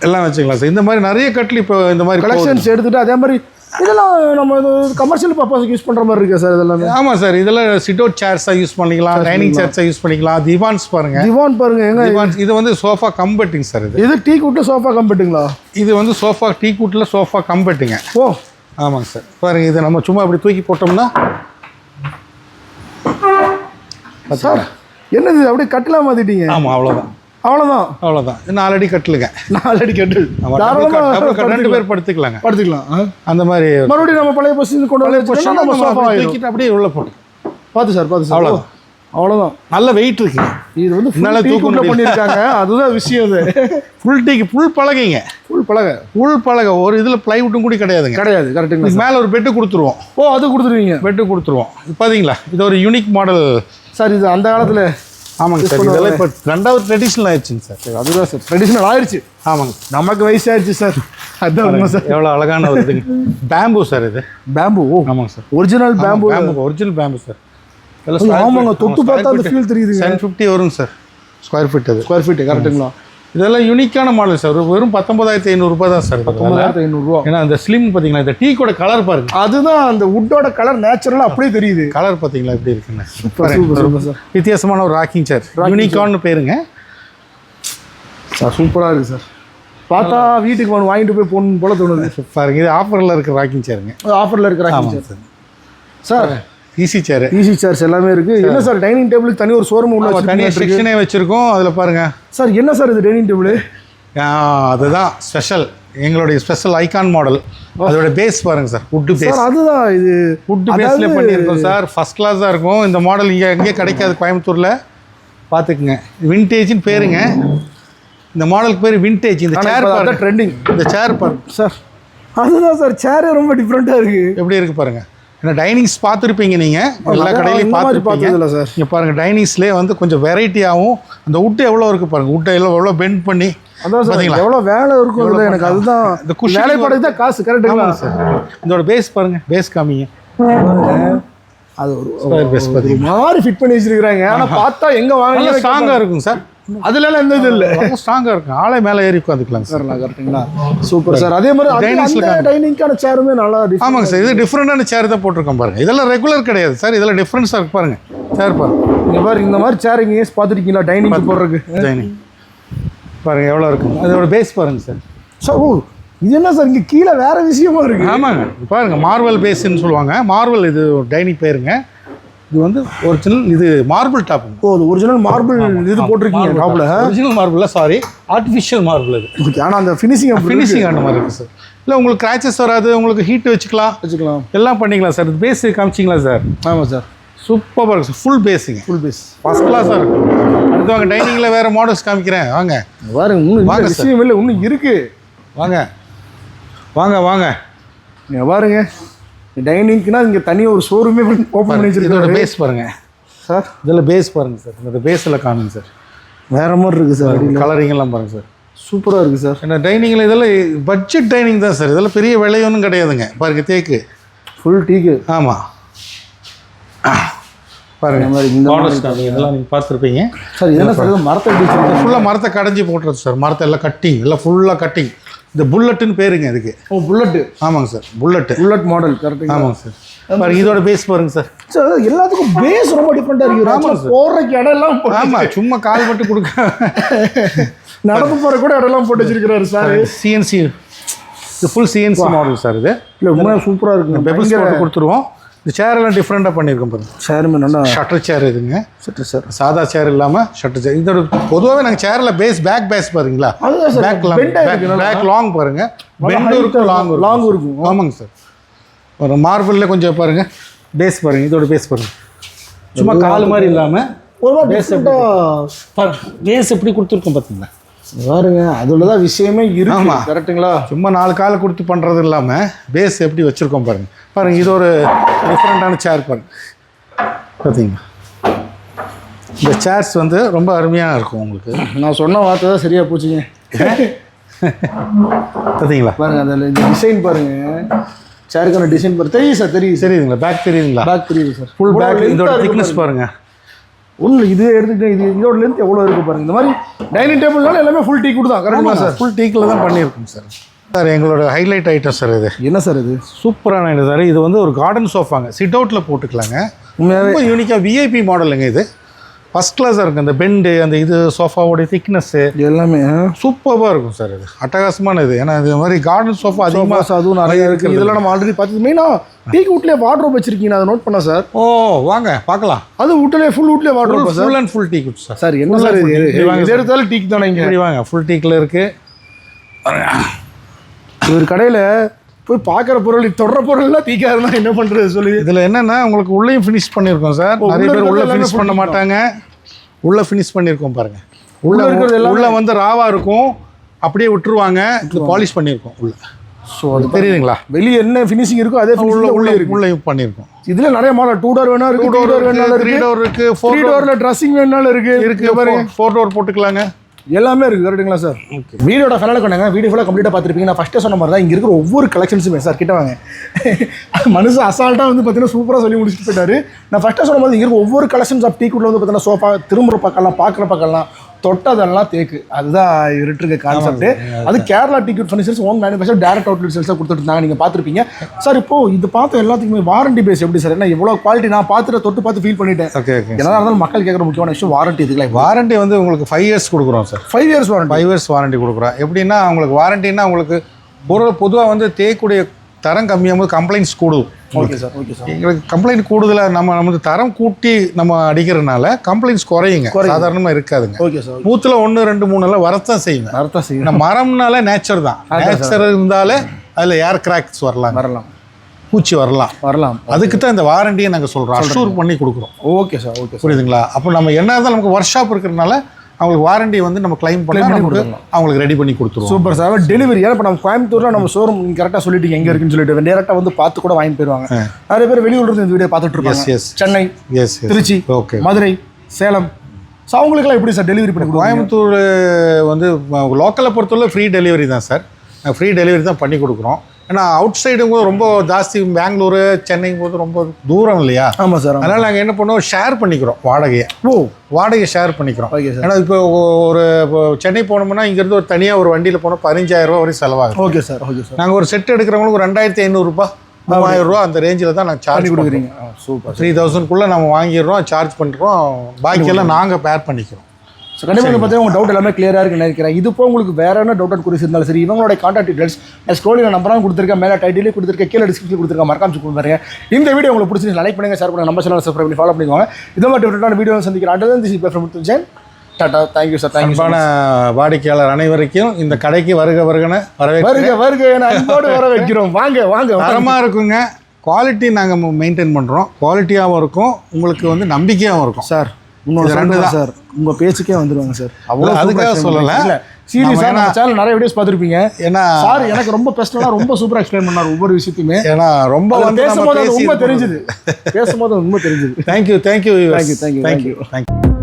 எல்லாம் வச்சுக்கலாம் சார். இந்த மாதிரி நிறைய கட்டில் இப்போ இந்த மாதிரி. கலெக்ஷன்ஸ் எடுத்துட்டு அதே மாதிரி இதெல்லாம் நம்ம கமர்ஷியல் பர்பஸ்க்கு யூஸ் பண்ற மாதிரி இருக்கா சார் இதெல்லாமே. ஆமாம் சார் இதெல்லாம் சிட் அவுட் சேர்ஸாக யூஸ் பண்ணிக்கலாம் டைனிங் சேர்ஸாக யூஸ் பண்ணிக்கலாம் திவான்ஸ் பாருங்க. திவான் பாருங்க எங்க திவான்ஸ் இது வந்து சோஃபா கம்பெட்டிங் சார் இது. இது டீ குட்டு சோஃபா கம்பெட்டுங்களா இது வந்து சோஃபா டீ கூட்டில் சோஃபா கம்பெட்டுங்க ஓ. ஆமாங்க சார். பாருங்க இது நம்ம சும்மா அப்படி தூக்கி போட்டோம்னா சார் என்னது அப்படியே கட்டலாம் மாத்திட்டீங்க? ஆமாம் அவ்வளோதான் அவ்வளோதான் இன்னும் ஆல்ரெடி கட்டலுங்க. நான் ஆல்ரெடி கட்டு ஆமா, double தாராளமா cut- double cut. ரெண்டு. பேர் படுத்துக்கலாங்க. படுத்துக்கலாம். அந்த மாதிரி மறுபடியும் நம்ம பழைய பொசிஷன் கொண்டு நம்ம சோஃபா அப்படியே உள்ள போட்டு. பார்த்து சார் பார்த்து சார். அவ்வளவுதான். அவ்வளவுதான். நல்ல வெயிட் இருக்குங்க. இது வந்து என்னால ஃபுல் டீ தூக்க குட்டில் முடியல. பண்ணியிருக்காங்க. அதுதான் விஷயம் அது ஃபுல் டீக்கு ஃபுல் பலகைங்க. ஃபுல் பழக ஃபுல் பலகை. ஒரு இதில் ப்ளைவுட்டும் கூட கிடையாதுங்க. கிடையாது கரெக்டுங்களா இதுக்கு மேலே ஒரு பெட்டு கொடுத்துருவோம். ஓ அது கொடுத்துருவீங்க. பெட்டு கொடுத்துருவோம். பார்த்தீங்களா இது ஒரு யூனிக் மாடல் சார் இது அந்த காலத்தில் ஆமாங்க சார் இதெல்லாம் இப்போ ரெண்டாவது ட்ரெடிஷ்னல் ஆயிடுச்சுங்க சார். அதுதான் சார் ட்ரெடிஷ்னல் ஆயிடுச்சு. ஆமாங்க. நமக்கு வயசாயிருச்சு சார். உண்மை சார். எவ்வளோ அழகான ஒரு இதுங்க பேம்பு சார் இது. பேம்பு ஓ ஆமாங்க sir. Original bamboo bamboo original bamboo sir. ஆமாங்க தொட்டு பார்த்தா அந்த ஃபீல் தெரியுதுங்க. செவன் ஃபிஃப்டி வருங்க சார். ஸ்கொயர் ஃபீட் அது. ஸ்கொயர் ஃபீட் கரெக்ட்டுங்களா இதெல்லாம் யூனிக்கான மாடல் சார் வெறும் பத்தொன்பதாயிரத்தி ஐநூறுரூபா தான் சார் இதெல்லாம். ஒன்பதாயிரத்தி ஐநூறுரூவா ஏன்னா அந்த ஸ்லிம் பார்த்தீங்களா இந்த டீ கூட கலர் பாருங்க. அதுதான் அந்த வுட்டோட கலர் நேச்சுரலாக அப்படியே தெரியுது. கலர் பார்த்தீங்களா எப்படி இருக்குன்னு? சூப்பர் வித்தியாசமான ஒரு ராக்கிங் சேர் யூனிகான்னு பேருங்க. சார் சூப்பராக இருக்குது சார் பார்த்தா வீட்டுக்கு ஒன்று வாங்கிட்டு போய் போகணும் போல தோணுது. பாருங்க இது ஆஃபரில் இருக்கிற ராக்கிங் சேருங்க ஆஃபரில் இருக்கிறாங்க ஆமாங்க sir sir easy chair easy chairs எல்லாமே இருக்கு. என்ன சார் டைனிங் டேபிளுக்கு தனி ஒரு ஷோரூம் உள்ள தனியாக வச்சிருக்கீங்க செக்ஷனே வச்சுருக்கோம். அதில் பாருங்க. சார் என்ன சார் இது டைனிங் டேபிள் அதுதான் ஸ்பெஷல் எங்களுடைய ஸ்பெஷல் ஐகான் மாடல் அதோட பேஸ் பாருங்க சார் வுட்டு பேஸ் அதுதான் இது. வுட் பேஸ்ல பண்ணியிருக்கோம் சார் ஃபர்ஸ்ட் கிளாஸாக இருக்கும். இந்த மாடல் இங்கே எங்கேயும் கிடைக்காது கோயம்புத்தூரில். பார்த்துக்குங்க வின்டேஜ்னு பேருங்க. இந்த மாடலுக்கு பேர் வின்டேஜ் இந்த சேர் பாருங்க. ட்ரெண்டிங் இந்த சேர் பாருங்க. சார் அதுதான் சார் சேரே ரொம்ப டிஃப்ரெண்ட்டாக இருக்கு. எப்படி இருக்கு பாருங்க. ஏன்னா டைனிங்ஸ் பார்த்துருப்பீங்க நீங்கள் எல்லா கடையிலையும் பார்த்துருப்பீங்க. பார்த்ததில்ல சார். இங்கே பாருங்க டைனிங்ஸ்லேயே வந்து கொஞ்சம் வெரைட்டியாகவும் அந்த வுட்டு எவ்வளோ இருக்கு பாருங்க வுட்டை எவ்வளோ எவ்வளோ பெண்ட் பண்ணி அதான் சார் பாத்தீங்களா? எவ்வளோ வேலை இருக்கும் எனக்கு அதுதான். இந்த cushion வேலைப்பாடுக்கு தான் காசு கரெக்டுங்களா சார். இதோட பேஸ் பாருங்க பேஸ் காமிங்க. அது ஒரு மாதிரி ஃபிட் பண்ணி வச்சிருக்காங்க ஆனா பார்த்தா எங்க நல்லா வாங்க ஸ்ட்ராங்காக இருக்குங்க சார். அதுல எல்லாம் எந்த இது இல்ல. ரொம்ப ஸ்ட்ராங்காக இருக்கும். ஆளே மேலே ஏறி உட்காந்துக்கலாம் சார். கரெக்ட்டுங்களா? Super sir. அதே மாதிரி அந்த டைனிங்கான சேருமே நல்லா different. ஆமாங்க சார். இது டிஃப்ரெண்டான சேர் தான் போட்டிருக்கோம் பாருங்க. இதெல்லாம் ரெகுலர் கிடையாது சார். இதெல்லாம் டிஃப்ரென்ஸாக இருக்கு பாருங்க. சேர் பாருங்க. இங்க பாரு இந்த மாதிரி சேர் இங்க பார்த்துருக்கீங்களா? டைனிங் போடுறதுக்கு. டைனிங் பாருங்க எவ்வளோ இருக்கு. அதோட பேஸ் பாருங்க சார். ஓ இது என்ன சார்? இங்க கீழே வேற விஷயமா இருக்கு. ஆமாங்க. பாருங்க மார்வல் பேஸ்ன்னு சொல்லுவாங்க. மார்வல் இது டைனிங் பேருங்க. இது வந்து ஒரிஜினல் இது மார்பிள் டாப்புங்க ஓ அது ஒரிஜினல் மார்பிள் இது போட்டிருக்கீங்க டாப்ல original marble sorry artificial marble இது ஓகே ஆனா அந்த ஃபினிஷிங் ஃபினிஷிங் ஆன மாதிரி இருக்கு சார் இல்லை உங்களுக்கு கிராச்சஸ் வராது உங்களுக்கு ஹீட் வச்சுக்கலாம். வச்சுக்கலாம். எல்லாம் பண்ணிக்கலாம் சார் இது பேஸ் காமிச்சிங்களா சார் ஆமா சார் சூப்பராக இருக்கு சார் ஃபுல் பேஸுங்க ஃபுல் பேஸ் ஃபஸ்ட் கிளாஸாக இருக்கும் அடுத்து வாங்க டைனிங்கில் வேறு மாடல்ஸ் காமிக்கிறேன். வாங்க. பாருங்க இன்னும் வாங்க விஷயம் இல்லை இன்னும் இருக்கு. வாங்க. வாங்க வாங்க. நீங்க பாருங்க டைனிங்க்குனா இங்க தனியா ஒரு ஷோரூமே ஓப்பன் பண்ணி இதோட பேஸ் பாருங்க. சார்? இதில் பேஸ் பாருங்க சார். இந்த பேஸில் காமிங்க சார். வேற மாதிரி இருக்கு சார் கலரிங் எல்லாம் பாருங்க சார். சூப்பரா இருக்கு சார். ஏன்னா டைனிங்கில் இதெல்லாம் பட்ஜெட் டைனிங் தான் சார். இதெல்லாம் பெரிய விலையொன்றும் கிடையாதுங்க. பாருங்க தேக்கு. ஃபுல் டீக்கு ஆமாம் பாருங்க. இதெல்லாம் நீங்கள் பார்த்துருப்பீங்க. சார் இது என்ன சார் இது மரத்தை? ஃபுல்லாக மரத்தை கடைஞ்சி போட்டுறது சார். மரத்தை எல்லாம் கட்டிங் எல்லாம் ஃபுல்லாக கட்டிங் இந்த புல்லட்டுன்னு பேருங்க இதுக்கு. ஓ புல்லட்டு. ஆமாங்க சார் புல்லட்டு. புல்லட் மாடல் கரெக்டுங்களா ஆமாங்க சார். பாருங்க இதோட பேஸ் பாருங்க சார். சார் எல்லாத்துக்கும் பேஸ் ரொம்ப டிஃப்ரெண்டா இருக்கு. ஆமா ஆமா போடுறதுக்கு இடம் எல்லாம் ஆமாம் சும்மா கால் மட்டும் கொடுக்க. நடந்து போற கூட இடம் எல்லாம் போட்டு வச்சிருக்கிறாரு சார். சிஎன்சி இது ஃபுல் சிஎன்சி மாடல் சார் இது. இல்ல உண்மையா சூப்பரா இருக்குங்க. பெபிள்ஸ் போட்டு கொடுத்துருவோம். இந்த சேர் எல்லாம் டிஃப்ரெண்ட்டாக பண்ணியிருக்கோம் பாருங்க. சேருமே நல்லா ஷட்டர் சேர் இதுங்க. சரி சார் சாதா சேர் இல்லாமல் ஷட்டர் சேர் இதோட பொதுவாகவே நாங்கள் சேரில் பேஸ் பேக் பேஸ் பாருங்களா? Sir back. பேக் லாங் பாருங்க. பெண்டும் இருக்கும் ஆ லாங் இருக்கும். ஆமாங்க சார் ஒரு மார்பிளில் கொஞ்சம் பாருங்க. பேஸ் பாருங்க இதோட பேஸ் பாருங்க. சும்மா கால் மாதிரி இல்லாமல் ஒரு டிஃப்ரெண்டா பேஸ் எப்படி கொடுத்துருக்கோம் பார்த்தீங்களா பாருங்க அதுல தான் விஷயமே இருக்கு. ஆமா. கரெக்ட்டுங்களா? சும்மா நாலு கால் கொடுத்து பண்ணுறது இல்லாமல் பேஸ் எப்படி வச்சுருக்கோம் பாருங்க. பாருங்க இது ஒரு டிஃப்ரெண்ட்டான சேர் பாருங்க. பார்த்தீங்களா இந்த சேர்ஸ் வந்து ரொம்ப அருமையாக இருக்கும் உங்களுக்கு. நான் சொன்ன வார்த்தை தான் சரியா போச்சுங்க. பார்த்தீங்களா பாருங்க அந்த இந்த டிசைன் பாருங்க. சேருக்கான டிசைன் பாருங்க தெரியுது சார் தெரியுது. சார் தெரியுதுங்களா? பேக் தெரியுதுங்களா? பேக் தெரியுது சார் ஃபுல் பேக் இதோட திக்னஸ் பாருங்க. ஒன்று இது எடுத்துக்கிட்டேன் இது இதோட லென்த் எவ்வளோ இருக்கு பாருங்க. இந்த மாதிரி டைனிங் டேபிள்னால எல்லாமே ஃபுல் டீ தான். கரெக்டுங்களா சார்? ஃபுல் டீக்கில் தான் பண்ணியிருக்கோம் சார் சார் எங்களோட ஹைலைட் ஐட்டம் சார் இது. என்ன சார் இது? சூப்பரான இது சார் இது வந்து ஒரு கார்டன் சோஃபாங்க சிட் அவுட்டில் போட்டுக்கலாங்க. ரொம்ப யூனிக்காக விஐபி மாடலுங்க இது. ஃபஸ்ட் கிளாஸாக இருக்கும் அந்த பெண்டு அந்த இது சோஃபாவோடைய திக்னஸ்ஸு இது எல்லாமே சூப்பராக இருக்கும் சார் இது. அட்டகாசமான இது ஏன்னா இது மாதிரி கார்டன் சோஃபா அதிகமாக அதுவும் நிறைய இருக்கு இதெல்லாம் நம்ம ஆல்ரெடி பார்த்து மெயினாக டீ வீட்லேயே வாட்ரோப் வச்சிருக்கீங்க. அதை நோட் பண்ண சார் ஓ வாங்க பார்க்கலாம். அது வீட்டிலே ஃபுல் வீட்லேயே wardrobe sir full and full teak wood sir sir என்ன சார் இது? இது எடுத்தாலும் டீக் தானே இங்கே? வாங்க ஃபுல் டீக்கில் இருக்குது இவர் கடையில் போய் பார்க்குற பொருள் தொடர பொருள்லாம் இருந்தால் என்ன பண்ணுறது சொல்லி. இதில் என்னென்னா உங்களுக்கு உள்ளேயும் ஃபினிஷ் பண்ணியிருக்கோம் சார். நிறைய உள்ள பேர் உள்ள ஃபினிஷ் பண்ண மாட்டாங்க. உள்ள ஃபினிஷ் பண்ணியிருக்கோம் பாருங்க. உள்ள உள்ள இருக்கிறது எல்லாமே- உள்ள வந்து ராவா இருக்கும். அப்படியே விட்டுருவாங்க. பாலிஷ் பண்ணியிருக்கோம் உள்ள. ஸோ அது தெரியுதுங்களா? வெளியே என்ன ஃபினிஷிங் இருக்கோ அதே உள்ள உள்ள உள்ள உள்ளே இருக்கு. உள்ளேயும் பண்ணியிருக்கோம் இதுல நிறைய மாடல் டூ டோர் வேணா இருக்கு டூ டோர் வேணாலும் த்ரீ டோர் இருக்கு த்ரீ ஃபோர் டோர் டோர்ல ட்ரெஸ்ஸிங் வேணாலும் இருக்கு. இருக்கு பாருங்க. ஃபோர் டோர் போட்டுக்கலாங்க. எல்லாமே இருக்கு கரெக்டுங்களா சார்? வீடியோட ஃபைனல் கொண்டாங்க வீடியோ ஃபுல்லாக கம்ப்ளீட்டாக பார்த்துருப்பீங்க. நான் ஃபஸ்ட்டே சொன்ன மாதிரி தான் இங்கே இருக்கிற ஒவ்வொரு கலெக்ஷன்ஸுமே சார் கிட்ட வாங்க. மனுஷன் அசால்ட்டாக வந்து பார்த்தீங்கன்னா சூப்பராக சொல்லி முடிச்சுட்டு போயிட்டாரு. நான் ஃபஸ்ட்டே சொன்ன மாதிரி இங்கே இருக்க ஒவ்வொரு கலெக்ஷன்ஸ் ஆஃப் டீக்குள்ள வந்து பார்த்தீங்கன்னா சோஃபா திரும்புற பக்கம்லாம் பார்க்குற பக்கம்லாம் தொட்டதெல்லாம் தேக்கு. அதுதான் இவர்கிட்ட இருக்க கான்செப்ட் அது Kerala ticket furnitures own manufacture direct outlet சேல்ஸாக கொடுத்துட்டு இருந்தாங்க நீங்கள் பார்த்துருப்பீங்க. சார் இப்போ இது பார்த்த எல்லாத்துக்குமே வாரண்டி பேஸ் எப்படி சார்? என்ன எவ்வளோ குவாலிட்டி நான் பார்த்துட்டு தொட்டு பார்த்து ஃபீல் பண்ணிட்டேன். ஓகே ஓகே என்னதான் இருந்தாலும் மக்கள் கேட்குற முக்கியமான விஷயம் வாரண்டி இதுக்கெல்லாம் வாரண்டி வந்து உங்களுக்கு ஃபைவ் இயர்ஸ் கொடுக்குறோம் sir. Five years warranty five years warranty கொடுக்குறோம். எப்படின்னா உங்களுக்கு வாரண்டின்னா உங்களுக்கு பொருள் பொதுவாக வந்து தேய்க்கூடிய தரம் கம்மியாகும் போது கம்ப்ளைண்ட்ஸ் கூடும் ஓகே சார் ஓகே சார். எங்களுக்கு கம்ப்ளைண்ட் கூடுதலாக நம்ம நமக்கு தரம் கூட்டி நம்ம அடிக்கிறதுனால கம்ப்ளைண்ட்ஸ் குறையுங்க. சாதாரணமாக இருக்காதுங்க. ஓகே சார் நூற்றுல ஒன்று ரெண்டு மூணு எல்லாம் வரத்தான் செய்யுங்க. அர்த்தம் செய்யணும் ஏன்னா மரம்னால நேச்சர் தான். நேச்சர் இருந்தாலே அதில் ஏர் கிராக்ஸ் வரலாம்? வரலாம். பூச்சி வரலாம். வரலாம். அதுக்கு தான் இந்த வாரண்டியை நாங்கள் சொல்கிறோம் அஷூர் பண்ணி கொடுக்குறோம். ஓகே சார் ஓகே புரியுதுங்களா? அப்போ நம்ம என்ன இருந்தாலும் நமக்கு ஒர்க் ஷாப் இருக்கிறதுனால அவங்களுக்கு வாரண்டி வந்து நம்ம கிளைம் பண்ணி பண்ணி நமக்கு அவங்களுக்கு ரெடி பண்ணி கொடுத்துருவோம். சூப்பர் சார் டெலிவரி ஏன்னா இப்போ நம்ம கோயம்புத்தூர்ல நம்ம ஷோரூம் நீங்கள் கரெக்டாக சொல்லிட்டீங்க. எங்கே இருக்குன்னு சொல்லிட்டு. டேரெக்டாக வந்து பார்த்து கூட வாங்கி போயிருவாங்க. நிறைய பேர் வெளியூர்ல இருந்து இந்த வீடியோ பார்த்துட்டு yes Chennai yes Trichy okay Madurai Salem. So அவங்களுக்குலாம் எப்படி சார் டெலிவரி பண்ணி கோயம்புத்தூர் வந்து லோக்கலை பொறுத்தவரை ஃப்ரீ டெலிவரி தான் சார் ஃப்ரீ டெலிவரி தான் பண்ணி கொடுக்குறோம். ஏன்னா அவுட் சைடுங்க ரொம்ப ஜாஸ்தி பெங்களூரு சென்னைங்கும் போது ரொம்ப தூரம் இல்லையா? ஆமாம் சார் அதனால் நாங்கள் என்ன பண்ணுவோம்? ஷேர் பண்ணிக்கிறோம் வாடகையை. ஓ. வாடகையை ஷேர் பண்ணிக்கிறோம். Okay sir. ஏன்னா இப்போ ஒரு இப்போ சென்னை போனோம்னா இங்கேருந்து ஒரு தனியாக ஒரு வண்டியில் போனால் பதினஞ்சாயிரம் ரூபா வரையும் செலவாகும் ஓகே சார் ஓகே சார். நாங்கள் ஒரு செட் எடுக்கிறவங்களுக்கு ஒரு ரெண்டாயிரத்தி ஐநூறுரூபா மூவாயிரம் ரூபா அந்த ரேஞ்சில் தான் நாங்கள் சார்ஜ் கொடுக்குறீங்க. சூப்பர் த்ரீ தௌசண்ட்குள்ளே நம்ம வாங்கிடுறோம் சார்ஜ் பண்ணுறோம் பாக்கியெல்லாம் நாங்கள் பேர் பண்ணிக்கிறோம். ஸோ கண்டிப்பாக பார்த்தீங்கன்னா உங்கள் டவுட் எல்லாமே கிளியராக இருக்குன்னு நினைக்கிறேன். இது போக உங்களுக்கு வேற என்ன டவுட் அண்ட் குறிஸ் இருந்தாலும் சரி இவங்களோட கான்டாக்ட் டீடைல்ஸ் நான் ஸ்க்ரோலில் நம்பராக கொடுத்துருக்கேன் மேலே டைட்டிலே கொடுத்துருக்கேன் கீழே டிஸ்கிரிப்ஷன் கொடுத்துருக்கேன் மறக்காம கொடுத்துருங்க இந்த வீடியோ உங்களுக்கு பிடிச்சி லைக் பண்ணுங்க ஷேர் பண்ணுங்க நம்ம சேனல் சப்ஸ்கிரைப் பண்ணி ஃபாலோ பண்ணிக்கோங்க. இதை மாதிரி டிஃப்ரெண்டான வீடியோ சந்திக்கிறேன். திஸ் இப்போ ஃப்ரம் ஜென் tata thank you sir thank you வாடிக்கையாளர் அனைவருக்கும் இந்த கடைக்கு வருக வருகன வரவே வருக வருக அன்போடு வர வைக்கிறோம் வாங்க வாங்க வாங்க. தரமாக இருக்குங்க. குவாலிட்டி நாங்கள் மெயின்டைன் பண்ணுறோம் குவாலிட்டியாகவும் இருக்கும். உங்களுக்கு வந்து நம்பிக்கையாகவும் இருக்கும். சார் இது ரெண்டு தான். சார். உங்க பேச்சுக்கே வந்துருவாங்க சார். அவ்வளோ அதுக்காக சொல்லல. சீரியஸாக நம்ம நம்ம சேனல் நிறைய வீடியோஸ் பார்த்துருப்பீங்க. ஏன்னா சார் எனக்கு ரொம்ப பெஸ்ட்டாக ரொம்ப சூப்பராக எக்ஸ்பிளைன் பண்ணார் ஒவ்வொரு விஷயத்தையுமே. ஏன்னா ரொம்ப பேசும்போது உண்மை தெரிஞ்சுது. பேசும்போது உண்மை தெரிஞ்சுது. Thank you thank you you, thank thank you thank you